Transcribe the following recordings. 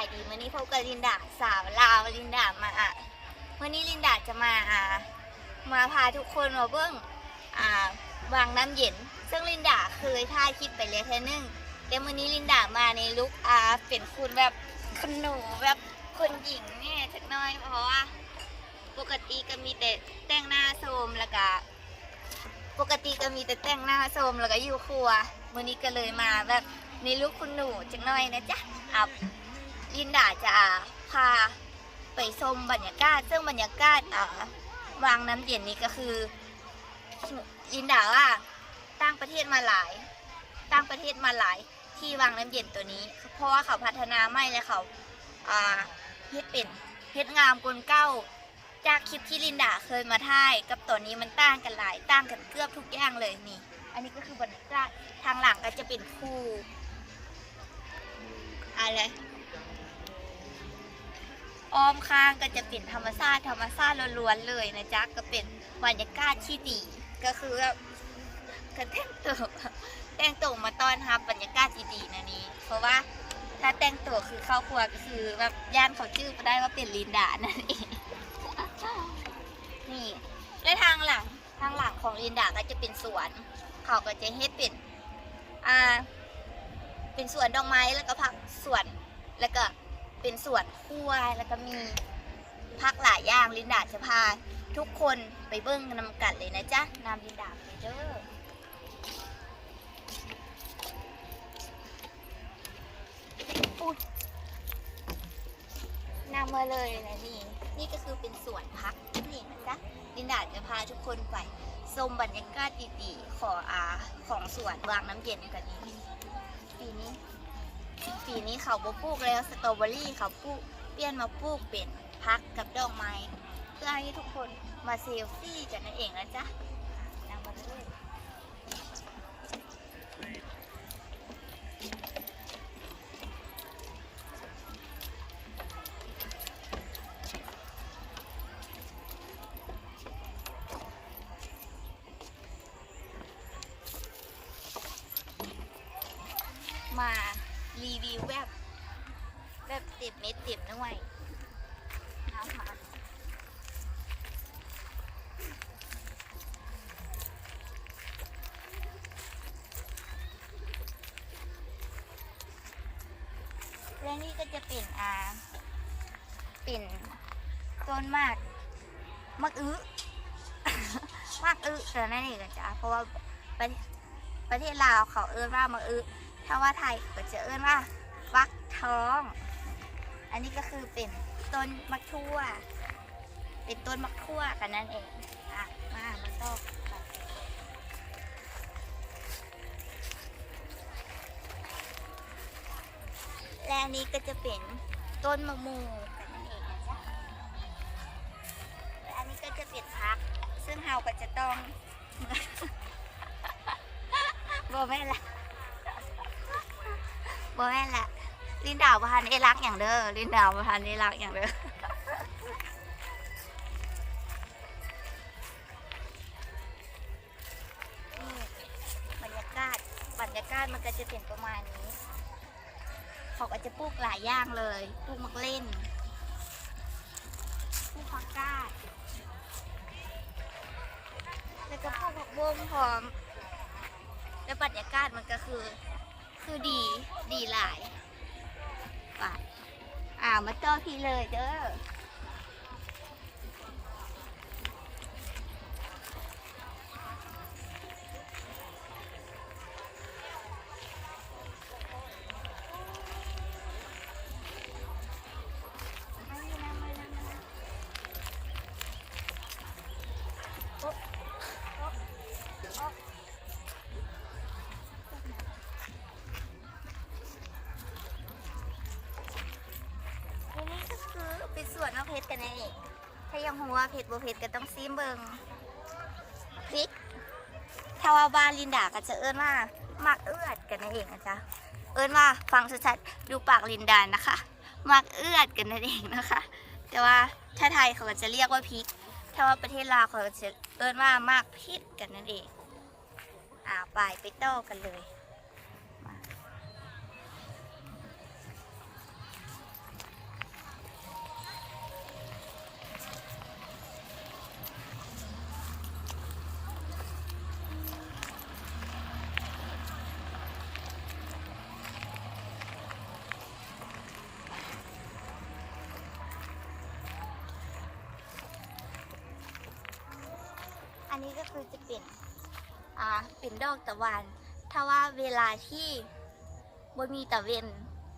ายดีมื่อนี้พบกับลินดาสาวลาวลินดามาอะมื่อนี้ลินดาจะมาอ่ามาพาทุกคนมาเบิ้งอ่าวางน้ำเย็น ซึ่งลินดาเคยถ่ายคลิปไปแล้วแค่นึงแต่มื่อนี้ลินดามาในลุคอ่าเป็นคุณแบบคุณหนูแบบคนหญิงเนี่ยสักน้อยเพราะว่าปกติก็มีแต่แต่งหน้าโสมแล้วก็ปกติก็มีแต่แต่งหน้าโสมแล้วก็อยู่ครัวมื่อนี้ก็เลยมาแบบในลุคคุณหนูจักหน่อยนะจ๊ะอับ ลินดาจะพาไปชมบรรยากาศ ซึ่งบรรยากาศอ่าวางน้ำเย็นนี้ก็คือลินดาว่าต่างประเทศมาหลายต่างประเทศมาหลายที่วางน้ำเย็นตัวนี้ เพราะว่าเขาพัฒนาไม่และเขาอ่าเฮ็ดเป็นเฮ็ดงามกลเก้า จากคลิปที่ลินดาเคยมาถ่าย กับตัวนี้มันต่างกันหลายต่างกันเกือบทุกอย่างเลยนี่ อันนี้ก็คือบรรยากาศทางหลังก็จะเป็นคู่อะไร อ้อมข้างก็จะเป็นธรรมชาติธรรมชาติล้วนๆเลยนะจ๊ะก็เป็นบรรยากาศที่ดี ก็คือแบบก็แต่งตัวแต่งตัวมาต้อนรับบรรยากาศดีๆนะนี้ เพราะว่าถ้าแต่งตัวคือเข้าครัวก็คือแบบย่านเขาชื่อมาได้ว่าเป็นลินดานั่นเองนี่และทางหลังทางหลังของลินดาก็จะเป็นสวน เขาก็จะเฮ็ดเป็นอ่าเป็นสวนดอกไม้แล้วก็ผักสวนแล้วก็ เป็นสวนครัวแล้วก็มีพักหลายอย่างลินดาจะพา ทุกคนไปเบิ้งนำกันเลยนะจ๊ะนำลินดาไปเด้ออุ๊ยนำมาเลยนะนี่ นี่ก็คือเป็นสวนพักนี่นะจ๊ะลินดาจะพาทุกคนไปชมบรรยากาศดีๆ ขออาของสวนวางน้ำเย็นกันนี้ปีนี้ ปีนี้เขาบ่ปลูกแล้วสตรอเบอรี่เขาปลูกเปลี่ยนมาปลูกเป็นพักกับดอกไม้ เพื่อให้ทุกคนมาเซลฟี่กันนั่นเองนะจ๊ะนำมาเลย แบบ แบบต็มเม็ดต็มหน่วยนะคะและนี่ก็จะเป็นอ่าเป็นต้นมากมักอื้อมากอื้อแต่นั่นเองจ๊ะเพราะว่าประเทศลาวเขาเอิ้นว่ามักอื้อถ้าว่าไทยก็จะเอิ้นว่า ฟักทอง อันนี้ก็คือเป็นต้นมะทั่ว เป็นต้นมะทั่วกันนั่นเองอะมามาต่อกและอันนี้ก็จะเป็นต้นมะมูกันนั่นเองนะจ๊ะและอันนี้ก็จะเป็นพัก ซึ่งเราก็จะต้องบอแม่ละบ่แม่ละ ลินดาวประธานเอรักอย่างเด้อลินดาวประธานเอรักอย่างเด้อนี่บรรยากาศบรรยากาศมันก็จะเป็นประมาณนี้เขาก็จะปลูกหลายอย่างเลยปลูกมักเล่นปลูกผักกาดแล้วก็ปลูกผักบุ้งพร้อม แล้วบรรยากาศมันก็คือ คือดีดีหลาย ไปอ่ามาเจอพี่เลยเด้อ ชรกันนั่นเองถ้ายังหัวเพชรบ่เพชรก็ต้องซีมเบิงพริกถ้าว่าบ้านลินดาก็จะเอิ้นว่ามักเอื้อดกันนั่นเองนะจ๊ะเอิ้นว่าฟังชัดๆดูปากลินดานะคะมักเอื้อดกันนั่นเองนะคะ แต่ว่าถ้าไทยเขาก็จะเรียกว่าพริก ถ้าว่าประเทศลาวเขาจะเอิ้นว่ามากพริกกันนั่นเองอ่าไปไปโต้กันเลย นี้ก็คือจะเป็นอ่าเป็นดอกตะวัน ถ้าว่าเวลาที่บ่มีตะเวน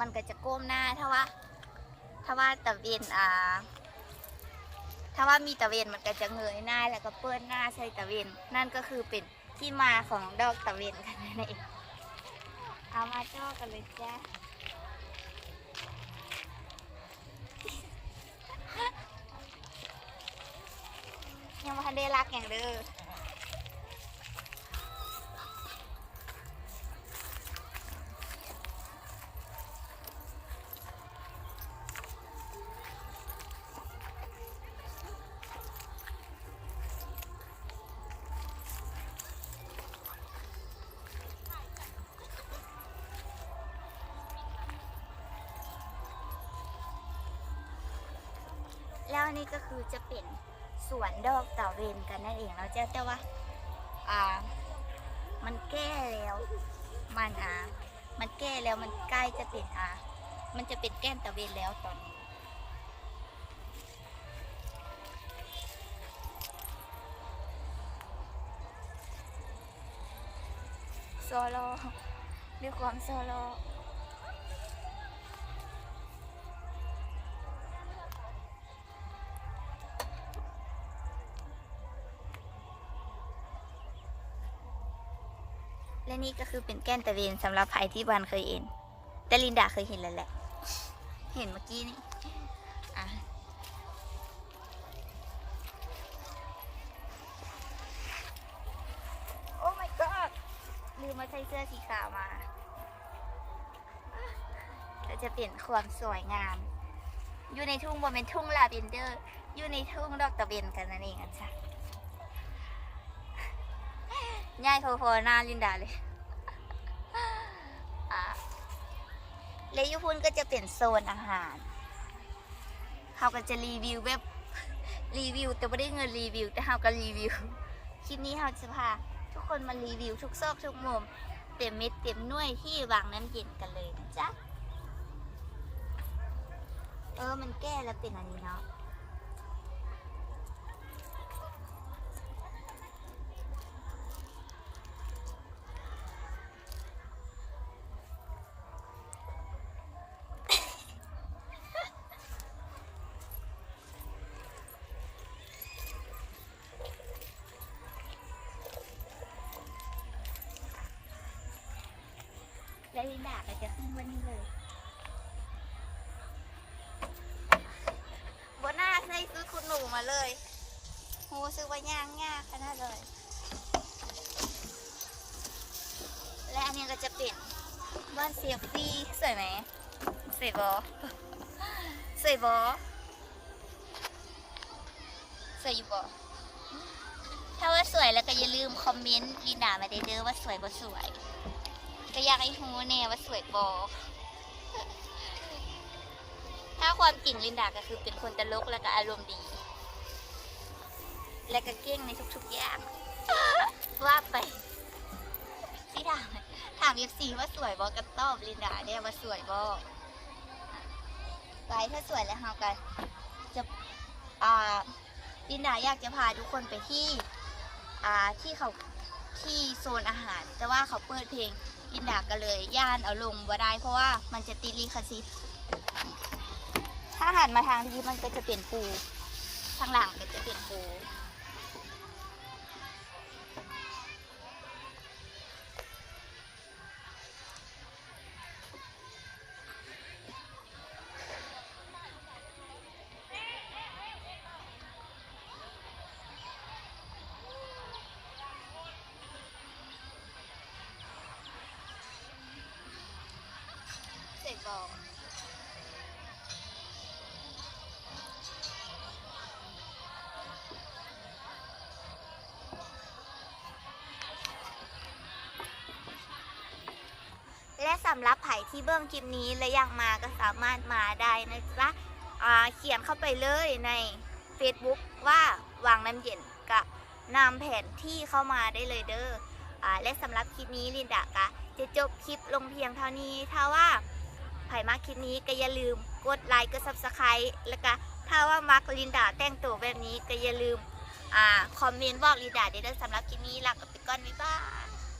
มันก็จะก้มหน้า ถ้าว่า ถ้าว่าตะเวนอ่า ถ้าว่ามีตะเวนมันก็จะเงยหน้าแล้วก็เปิดหน้าใส่ตะเวน นั่นก็คือเป็นที่มาของดอกตะเวนกันนั่นเองเอามาจ้อกันเลยจ้า ยังไม่ทันได้รักอย่างเด้อแล้วนี่ก็คือจะเป็น สวนดอกต่าเวนกันนั่นเองแล้วเจ้าแต่ว่าอ่า มันแก้แล้ว มันอ่ามันแก้แล้วมันใกล้จะเป็นอ่ามันจะเป็นแก้มตะเวนแล้วตอนนี้โซโล่ด้วยความโซโล่ และนี่ก็คือเป็นแก้นตะเวนสำหรับใครที่บานเคยเห็น แต่ลินดาเคยเห็นแล้วแหละ เห็นเมื่อกี้นี่โอ้ my god ลืมมาใส่เสื้อสีขาวมาก็จะเปลี่ยนความสวยงาม อยู่ในทุ่งบนเป็นทุ่งลาเวนเดอร์ อยู่ในทุ่งดอกตะเวนกันนั่นเองอะจ้ะ ง่ายพอๆหน้าลินดาเลยอ่าและยุพุนก็จะเป็นโซนอาหารเขาก็จะรีวิวแบบรีวิว แต่ไม่ได้เงินรีวิว แต่เขาก็รีวิว คลิปนี้เขาจะพาทุกคนมารีวิวทุกซอกทุกมุมเต็มเม็ดเต็มหน่วยที่วางน้ำเย็นกันเลยนะจ๊ะ เออมันแก้แล้วเป็นอันนี้เนาะ แล้วลินดาก็จะขึ้นวันนี้เลยบนหน้าใส่ซื้อคุณหนูมาเลยโหซื้อว่าย่างยากขนาดเลย และอันนี้ก็จะเป็นบ้านเซียฟี่สวยไหมสวยบอสวยบอสวยอยู่บอถ้าว่าสวยแล้วก็อย่าลืมคอมเมนต์ลินดามาเด้อว่าสวยบ่สวย ก็อยากให้ฮู้แน่ว่าสวยบอถ้าความจริงลินดาก็คือเป็นคนตลกแล้วก็อารมณ์ดี และก็เก่งในทุกๆอย่าง ว่าไปที่ถามถามเอฟซีว่าสวยบอก็ตอบลินดาเนี่ยว่าสวยบอไปถ้าสวยแล้วเฮากันจะอ่าลินดาอยากจะพาทุกคนไปที่อ่าที่เขาที่โซนอาหาร แต่ว่าเขาเปิดเพลง ลินดาก็เลยย่านเอาลงบ่ได้เพราะว่ามันจะติดลิขสิทธิ์ถ้าหันมาทางที่มันก็จะเปลี่ยนปูทางหลังก็จะเปลี่ยนปู เสร็จบอกและสำหรับไผ่ที่เบื้องคลิปนี้และยังมาก็สามารถมาได้นะจ๊ะเขียนเข้าไปเลยใน Facebook ว่าวางน้ำเย็นกับนำแผนที่เข้ามาได้เลยเด้ออและสำหรับคลิปนี้ลินดากะจะจบคลิปลงเพียงเท่านี้ถ้าว่า ไผ่มาคลิปนี้ก็อย่าลืมกดไลค์กด Subscribe แล้วก็ถ้าว่ามักลินดาแต่งตัวแบบนี้ก็อย่าลืมอ่าคอมเมนต์บอกลินดาได้ด้วยสำหรับคลิปนี้ลาไปก่อนบ๊ายบาย